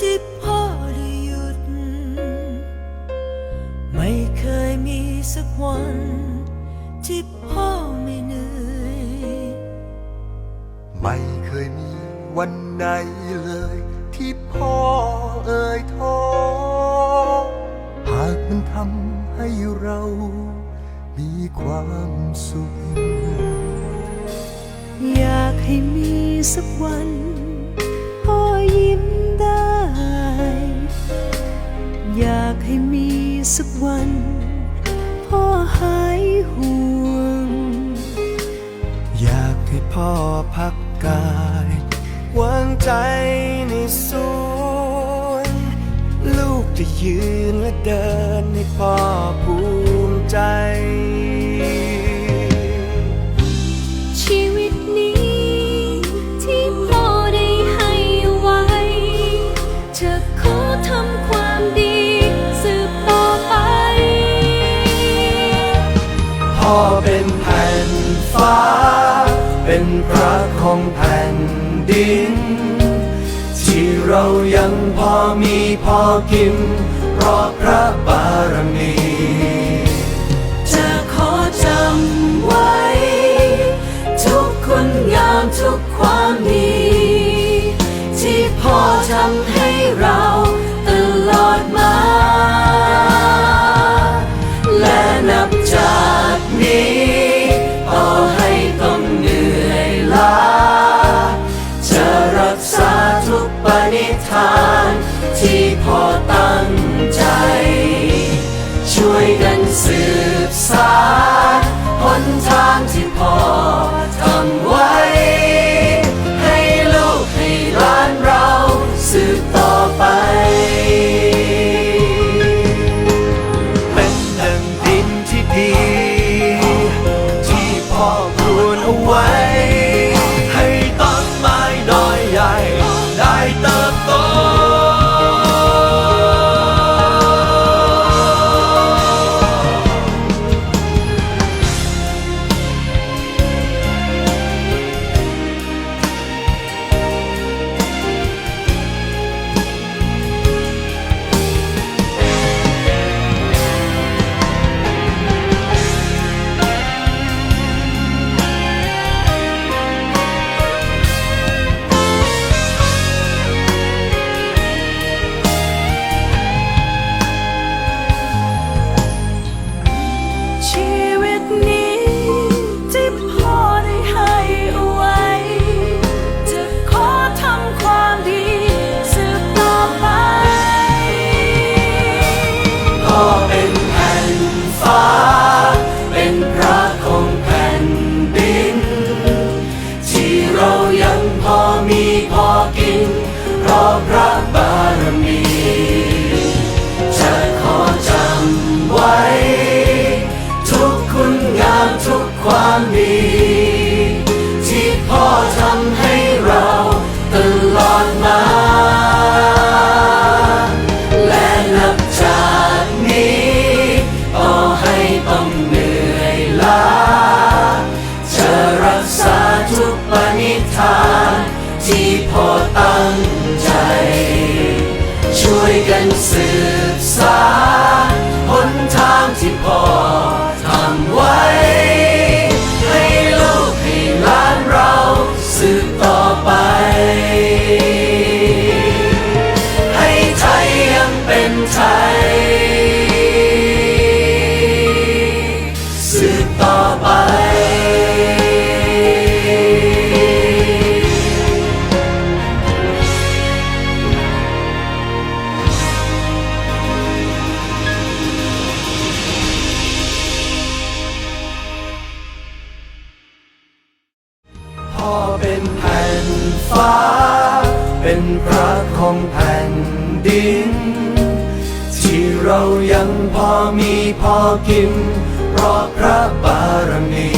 ที่พ่อได้หยุด ไม่เคยมีสักวันที่พ่อไม่เหนื่อย ไม่เคยมีวันไหนเลย ที่พ่อเอ่ยท้อหากมันทำให้เรา มีความสุข อยากให้มีสักวัน อยากให้มีสักวันพ่อหายห่วง อยากให้พ่อพักกายวางใจในสวนลูกจะยืนและเดินให้พ่อภูมิใจ พ่อเป็นแผ่นฟ้า เป็นพระของแผ่นดิน ที่เรายังพอมีพอกิน เพราะพระบารมี นิทาน ที่พอตั้งใจ ช่วยกันสืบสานหนทางที่พอ บ เป็นพระของแผ่นดิน ที่เรายังพอมีพอกิน เพราะพระบารมี